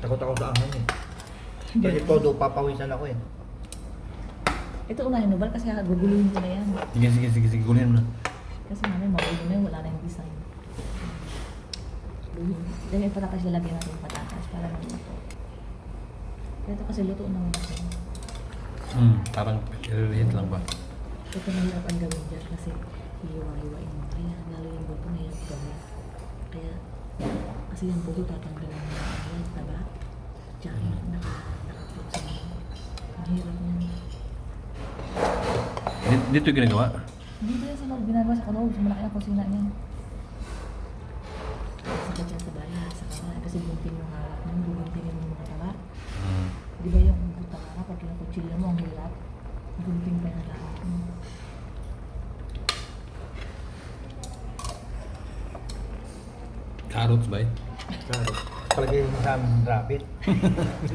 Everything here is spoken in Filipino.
Takot ako sa angin eh. Kasi todo papawisan ako eh. Ito unahin mo ba? Kasi guguluhin ko na yan. Sige, sige, sige, sige, kunin mo na. Kasi namin magulo na yun, wala na yung design. Dahil yung patatas lalagyan natin yung patatas para maluto. Ito kasi luto na siya. Hmm, parang ililiit lang ba? Ito mahirap ang gawin dyan kasi hiwa-hiwain mo. Kaya lalo yung buto na yung gawin. Kaya, kasi yung buto tatanggalin mo แต่ว่าจะให้นะคะ hirap niya. Dito ginagawa? Dito yan sa. Ginagawa sa kaloob. Sa malaki na kusina niya. Sakit siya sa sa Di ba yung buta ka pag mo, ang hirap. Pa Palagay mo sa rabbit.